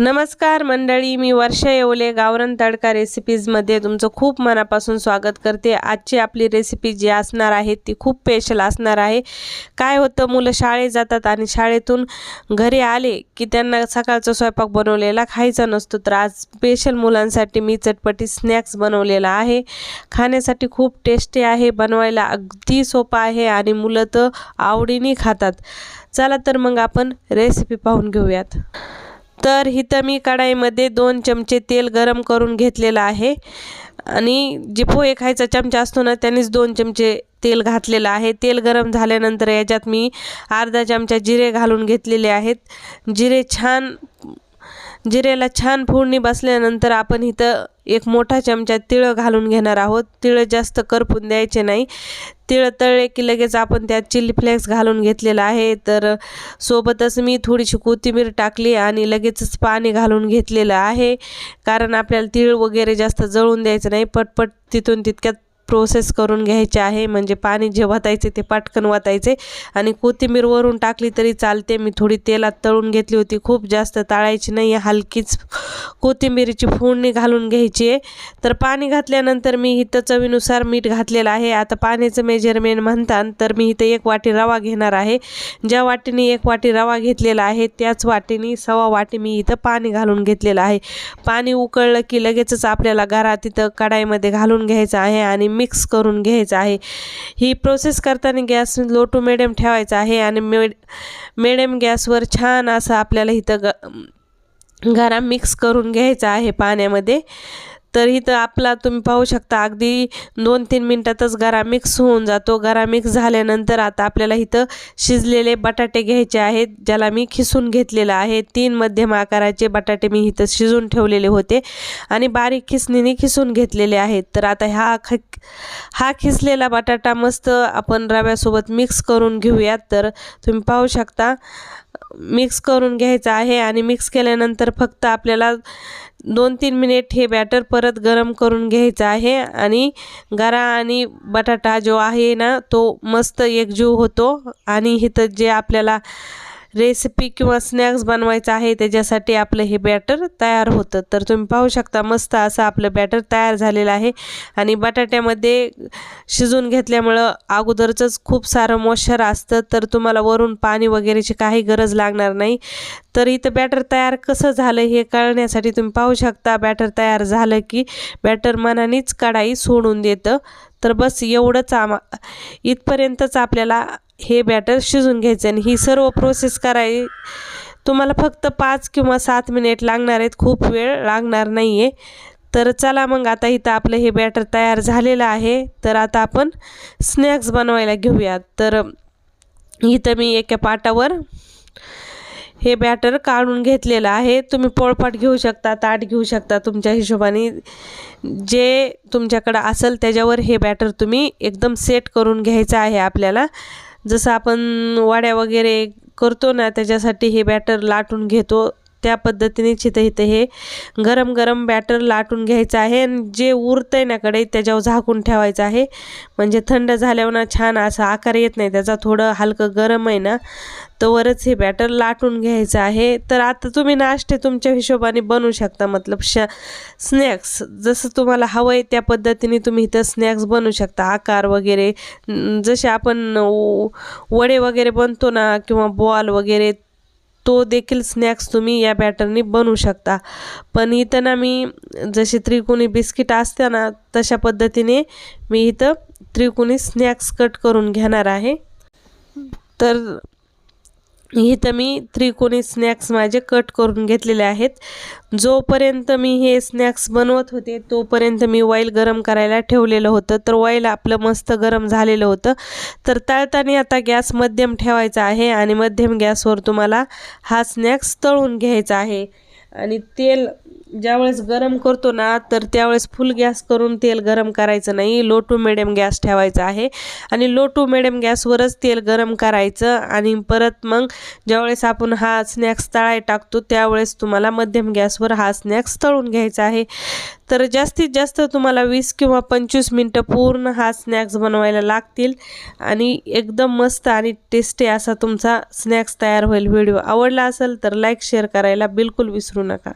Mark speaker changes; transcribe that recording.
Speaker 1: नमस्कार मंडळी मी वर्षा येवले गावरण तडका रेसिपीजमध्ये तुमचं खूप मनापासून स्वागत करते. आजची आपली रेसिपी जी असणार आहे ती खूप स्पेशल असणार आहे. काय होतं मुलं शाळेत जातात आणि शाळेतून घरी आले की त्यांना सकाळचा स्वयंपाक बनवलेला खायचा नसतो. तर आज स्पेशल मुलांसाठी मी चटपटी स्नॅक्स बनवलेला आहे. खाण्यासाठी खूप टेस्टी आहे बनवायला अगदी सोपं आहे आणि मुलं तर आवडीने खातात. चला तर मग आपण रेसिपी पाहून घेऊयात. तर इथं मी कढाईमध्ये दोन चमचे तेल गरम करून घेतलेलं आहे. आणि जे पोहे खायचा चमचा असतो ना त्यानेच दोन चमचे तेल घातलेलं आहे. तेल गरम झाल्यानंतर याच्यात मी अर्धा चमचा जिरे घालून घेतलेले आहेत. जिरे छान जिरेला छान फोडणी बसल्यानंतर आपण इथं एक मोठा चमचा तिळं घालून घेणार आहोत. तिळं जास्त करपून द्यायचे नाही. तिळं तळले की लगेच आपण त्यात चिली फ्लेक्स घालून घेतलेला आहे. तर सोबतच मी थोडीशी कोथिंबीर टाकली आणि लगेचच पाणी घालून घेतलेलं आहे. कारण आपल्याला तिळ वगैरे जास्त जळून द्यायचं नाही. पटपट तिथून तितक्यात प्रोसेस करून घ्यायचे आहे. म्हणजे पाणी जे वतायचे ते पटकन वतायचे. आणि कोथिंबीर वरून टाकली तरी चालते. मी थोडी तेलात तळून घेतली होती. खूप जास्त ताळायची नाही हलकीच कोथिंबीरीची फोडणी घालून घ्यायची आहे. तर पाणी घातल्यानंतर मी इथं चवीनुसार मीठ घातलेलं आहे. आता पाण्याचं मेजरमेंट म्हणतात तर मी इथं एक वाटी रवा घेणार आहे. ज्या वाटीने एक वाटी रवा घेतलेला आहे त्याच वाटीने सव्वा वाटी मी इथं पाणी घालून घेतलेलं आहे. पाणी उकळलं की लगेचच आपल्याला घरात तिथं कढाईमध्ये घालून घ्यायचं आहे. आणि मिक्स करून घ्यायचं आहे. ही प्रोसेस करताना गॅस लो टू मिडियम ठेवायचा आहे आणि मेड मिडियम गॅसवर छान असं आपल्याला इथं ग गरा मिक्स करून घ्यायचा आहे पाण्यामध्ये. तर इथं आपला तुम्ही पाहू शकता अगदी दोन तीन मिनटातच गरा मिक्स होऊन जातो. गरा मिक्स झाल्यानंतर आता आपल्याला इथं शिजलेले बटाटे घ्यायचे आहेत ज्याला मी खिसून घेतलेलं आहे. तीन मध्यम आकाराचे बटाटे मी इथं शिजून ठेवलेले होते आणि बारीक खिसणीने खिसून घेतलेले आहेत. तर आता हा ख हा खिसलेला बटाटा मस्त आपण रव्यासोबत मिक्स करून घेऊयात. तर तुम्ही पाहू शकता मिक्स करून घ्यायचं आहे आणि मिक्स केल्यानंतर फक्त आपल्याला दोन तीन मिनिट हे बॅटर परत गरम करून घ्यायचं आहे आणि गरा आणि बटाटा जो आहे ना तो मस्त एकजीव होतो. आणि इथं जे आपल्याला रेसिपी किंवा स्नॅक्स बनवायचं आहे त्याच्यासाठी आपलं हे बॅटर तयार होतं. तर तुम्ही पाहू शकता मस्त असं आपलं बॅटर तयार झालेलं आहे. आणि बटाट्यामध्ये शिजून घेतल्यामुळं अगोदरचंच खूप सारं मॉश्चर असतं. तर तुम्हाला वरून पाणी वगैरेची काही गरज लागणार नाही. तर इथं बॅटर तयार कसं झालं हे कळण्यासाठी तुम्ही पाहू शकता. बॅटर तयार झालं की बॅटर मनानेच कढाई सोडून देतं. तर बस एवढंच आमा इथपर्यंतच आपल्याला हे बॅटर शिजून घ्यायचं आणि ही सर्व प्रोसेस कराय तुम्हाला फक्त पाच किंवा सात मिनिट लागणार आहेत. खूप वेळ लागणार नाही आहे तर चला मग आता इथं आपलं हे बॅटर तयार झालेलं आहे. तर आता आपण स्नॅक्स बनवायला घेऊयात. तर इथं मी एका पाटावर हे बॅटर काढून घेतलेलं आहे. तुम्ही पोळपाट घेऊ शकता ताट घेऊ शकता तुमच्या हिशोबाने. जे तुमच्याकडं असेल त्याच्यावर हे बॅटर तुम्ही एकदम सेट करून घ्यायचं आहे आपल्याला. जसं आपण वड्या वगैरे करतो ना त्याच्यासाठी हे बॅटर लाटून घेतो. त्या पद्धतीने चिथं इथं हे गरम गरम बॅटर लाटून घ्यायचं आहे आणि जे उरतं आहे ना कडे त्याच्यावर झाकून ठेवायचं आहे. म्हणजे थंड झाल्यावर ना छान असा आकार येत नाही त्याचा थोडं हलकं गरम आहे ना तोवरच हे बॅटर लाटून घ्यायचं आहे. तर आता तुम्ही नाश्ते तुमच्या हिशोबाने बनवू शकता मतलब श स्नॅक्स जसं तुम्हाला हवं आहे त्या पद्धतीने तुम्ही इथं स्नॅक्स बनवू शकता. आकार वगैरे जसे आपण वडे वगैरे बनतो ना किंवा बॉल वगैरे तो देखील स्नॅक्स तुम्ही या बॅटरनी बनवू शकता. पण इथं ना मी जसे त्रिकोणी बिस्किट असते ना तशा पद्धतीने मी इथं त्रिकोणी स्नॅक्स कट करून घेणार आहे. तर इथं मी त्रिकोणी स्नॅक्स माझे कट करून घेतलेले आहेत. जोपर्यंत मी हे स्नॅक्स बनवत होते तोपर्यंत मी ऑईल गरम करायला ठेवलेलं होतं. तर ऑईल आपलं मस्त गरम झालेलं होतं. तर तळताना आता गॅस मध्यम ठेवायचा आहे आणि मध्यम गॅसवर तुम्हाला हा स्नॅक्स तळून घ्यायचा आहे. आणि तेल ज्यावेळेस गरम करतो ना तर त्यावेळेस फुल गॅस करून तेल गरम करायचं नाही. लो टू मिडियम गॅस ठेवायचा आहे. आणि लो टू मिडियम गॅसवरच तेल गरम करायचं आणि परत मग ज्यावेळेस आपण हा स्नॅक्स तळाय टाकतो त्यावेळेस तुम्हाला मध्यम गॅसवर हा स्नॅक्स तळून घ्यायचा आहे. तर जास्तीत जास्त तुम्हाला वीस किंवा पंचवीस मिनटं पूर्ण हा स्नॅक्स बनवायला लागतील. आणि एकदम मस्त आणि टेस्टी असा तुमचा स्नॅक्स तयार होईल. व्हिडिओ आवडला असेल तर लाईक शेअर करायला बिलकुल विसरू नका.